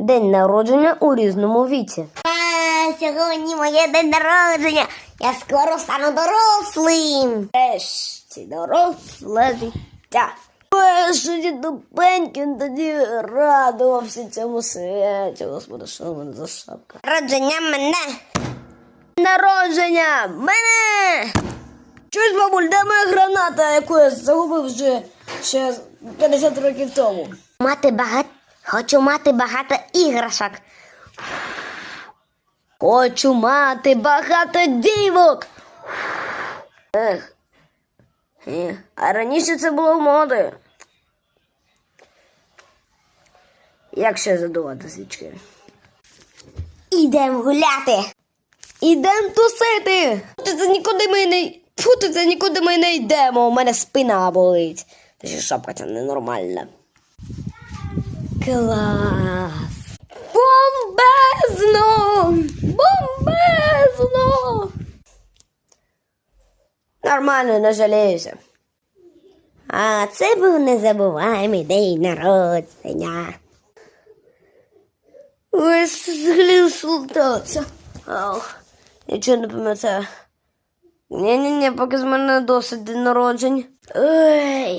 День народження у різному віці. А, сьогодні моє день народження. Я скоро стану дорослим. Нарешті доросле життя. Перший тупенький тоді радувався цьому святі. Господи, що в мене за шапка? Народження мене. Народження мене! Чусь, бабуль, де моя граната, яку я загубив вже ще 50 років тому? Мати багато. Хочу мати багато іграшок. Хочу мати багато дівок. Ех. Ех. А раніше це було в моди. Як ще задувати свічки? Ідемо гуляти. Ідем тусити! Ти це нікуди ми не. Фу, ти це нікуди ми не йдемо. У мене спина болить. Та ще шапка ця ненормальна. Клас! Бомбезно! Бомбезно! Нормально, не жаліюся. А це був незабуваємий день народження. Ви ж взагалі. Ох, нічого не пам'ятаю. Ні-ні-ні, поки з мене досить день народжень. Ой,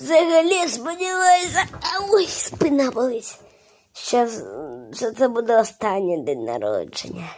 взагалі сподіваюся. а Ой, спина болить. Що, що це буде останній день народження.